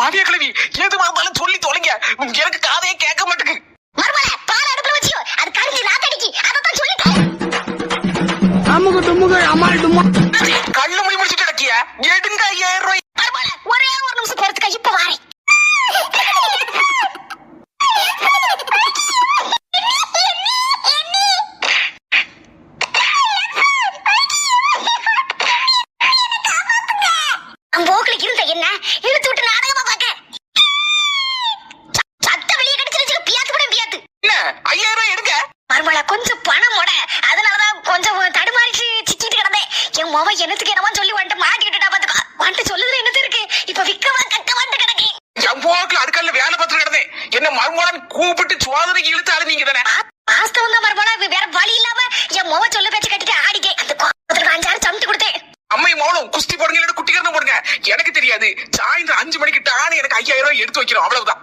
மாமியா கிழவி எதுவா இருந்தாலும் சொல்லி தொலைங்க. எனக்கு காதையே கேட்க மாட்டேங்குது மறுமலை பால் அடுப்புல வச்சியோ அது கரிஞ்சு நாத்தடிக்கு. அதத்தான் சொல்லிட்டேன் அமுகு டுமுகு அமால் டுமா. கண்ணு மணி முடிச்சுட்டு கிடக்கிய? எடுங்க ஐயாயிரம் ரூபாய். மறுமலை ஒரே ஒரு நிமிஷம் பொறுத்துக்க இப்ப வாரேன். போக்குல இருந்த என்ன? இழுத்து விட்டு நாடகமா பாக்க சத்த வெளியே கடிச்சிருச்சு பியாத்து கூட பியாத்து. என்ன? ஐயாயிரம் ரூபாய் எடுங்க. மறுமலை கொஞ்சம் பணம் முட. அதனாலதான் கொஞ்சம் தடுமாறிச்சு சிக்கிட்டு கிடந்தேன். என் மொப என்னத்துக்கு என்னமோ சொல்லி வந்துட்டு எனக்கு தெரியாது. சாயந்தரம் அஞ்சு மணிக்கு டானு எனக்கு ஐயாயிரம் ரூபாய் எடுத்து வைக்கிறோம். அவ்வளவுதான்.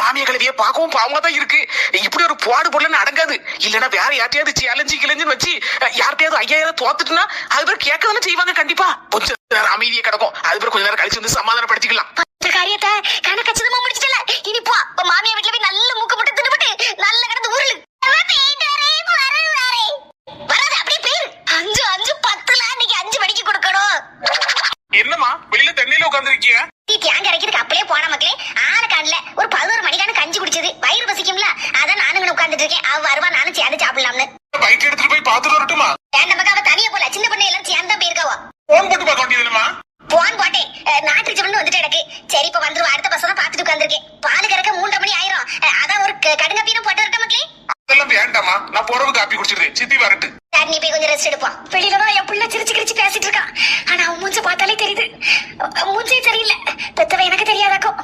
மாமிய கழுவிய பார்க்கவும் பாவமா தான் இருக்கு. இப்படி ஒரு பாடு பொருள்னு அடங்காது. இல்லனா வேற யார்ட்டையாவது சேலஞ்சு கிளஞ்சுன்னு வச்சு யார்ட்டையாவது ஐயாயிரம் தோத்துட்டுனா அது பேர் கேட்க தானே செய்வாங்க கண்டிப்பா. கொஞ்சம் நேரம் அமைதியை கிடக்கும். அது பேர் கொஞ்ச நேரம் கழிச்சு வந்து சமாதானப்படுத்திக்கலாம். காரியத்தை கணக்கச்சிதமா என்னம்மா வெளியில தண்ணியில உட்காந்துருக்கீங்க தேங்க அரைக்கிறதுக்கு அப்படியே போன மக்களே ஆளு காணல. ஒரு பதினோரு மணிக்கான கஞ்சி குடிச்சது. வயிறு பசிக்கும்ல. அதான் நானும் உட்கார்ந்துட்டு இருக்கேன். அவ வருவா நானும் சேர்ந்து சாப்பிடலாம்னு. பைக் எடுத்துட்டு போய் பாத்துட்டு வரட்டுமா? வேண்டாம் நமக்கு அவ தனியா போல. சின்ன பொண்ணு எல்லாம் சேர்ந்து போயிருக்காவோ. போன் போட்டு பார்க்க வேண்டியதுமா போன் போட்டேன். நாட்டு ஜிவன் வந்துட்டு எனக்கு சரி இப்ப வந்துருவா. அடுத்த தான் பாத்துட்டு உட்காந்துருக்கேன் பால் கறக்க மூன்றரை மணி ஆயிரும். அதான் ஒரு கடுங்க பீனும் போட்டு வரட்டும் மக்களே. அதெல்லாம் வேண்டாமா நான் போறவு காப்பி குடிச்சிடுறேன். சித்தி வரட்டு. சரி, நீ போய் கொஞ்சம் ரெஸ்ட் எடுப்போம். வெளியில தான் என் புள்ள சிரிச்சு கிரிச்சு பேசிட்டு இருக்கான். ஆனா அவன் மூஞ்ச பார்த்தாலே தெரியுது அஹ், மூஞ்சே சரியில்லை பெத்தவ எனக்கு தெரியாதாக்கும்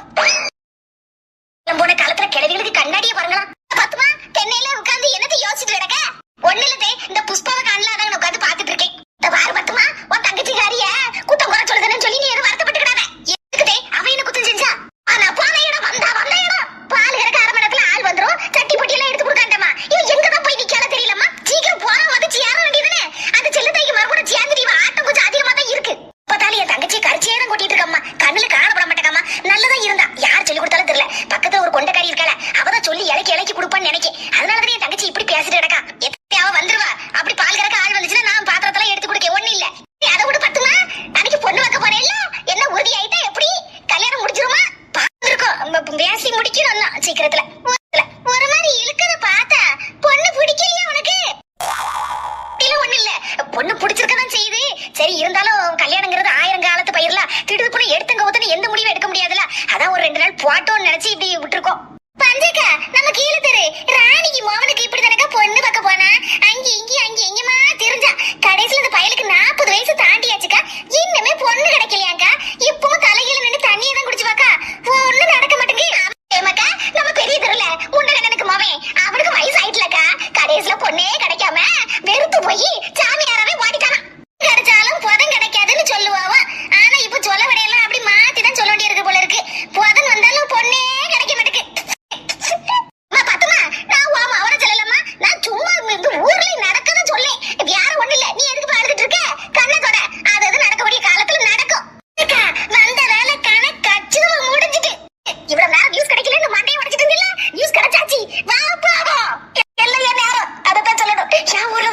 என் போன காலத்துல கிழவிகளுக்கு கண்ணாடியே பாருங்களா பத்துமா தென்னையில உட்கார்ந்து என்னத்தை யோசிச்சுட்டு கிடக்க ஒண்ணு இல்லதே இந்த புஷ்பாவை காணலாம் உட்கார்ந்து பாத்துட்டு இருக்கேன் இந்த பாரு பத்துமா உன் தங்கச்சிக்காரிய குத்தம் குறை சொல்லுதுன்னு சொல்லி நீ எதுவும் வருத்தப்பட்டுக்கிடாத எதுக்குதே அவன் என்ன குத்தம் செஞ்சா ஆனா போன இடம் வந்தா வந்த இடம் பால் கிடக்க அரை மணி நேரத்துல ஆள் வந்துரும் சட்டி பொட்டி எல்லாம் எடுத்து கொடுக்காண்டமா இவன் எங்க தான் போய் நிக்கால தெரியலம்மா சீக்கிரம் போனா வந்து சேர வேண்டியதுன்னு அந்த செல்லத்தைக்கு மறுபடியும் சேர்ந்து இவன் ஆட்டம் கொஞ்சம் அதிகமா தான் இருக்கு இப்பதாலே என் தங்கச்சி கரிச்சியே தான் கொட்டிட்டு இருக்கம்மா கண்ணுல காணப்பட மாட்டேங்கம்மா நல்லதா இருந்தா யார் சொல்லி கொடுத்தாலும் தெரியல பக்கத்துல ஒரு கொண்டக்காரி இருக்காள அவதான் சொல்லி இலக்கி இலக்கி அதனாலதான் என் தங்கச்சி இப்படி பேசிட்டு கிடக்கா. எத்தனை அவ வந்துருவா. அப்படி பால் கறக்க ஆள் வந்துச்சுன்னா நான் பாத்திரத்தெல்லாம் எடுத்து கொடுக்க. ஒண்ணு இல்ல. அதை விட பத்துமா? அன்னைக்கு பொண்ணு வைக்க போறேன் என்ன உறுதி ஆயிட்டா எப்படி? கல்யாணம் முடிச்சிருமா பாத்துருக்கோம் பேசி முடிக்கணும் தான் சீக்கிரத்துல. ஒரு- மாதிரி இழுக்கத பார்த்தா பொண்ணு பிடிக்கலையா உனக்கு? ஒண்ணு இல்ல. பொண்ணு பிடிச்சிருக்கதான் செய்யுது. சரி இருந்தாலும் கல்யாணங்கிறது ஆயிரம் காலத்து பயிரலாம் திடுது போன எடுத்தங்க ஊத்தன எந்த முடிவும் எடுக்க முடியாதுல. அதான் ஒரு ரெண்டு நாள் போட்டோம்னு நினைச்சு இப்படி விட்டுருக்கோம். con yeah, what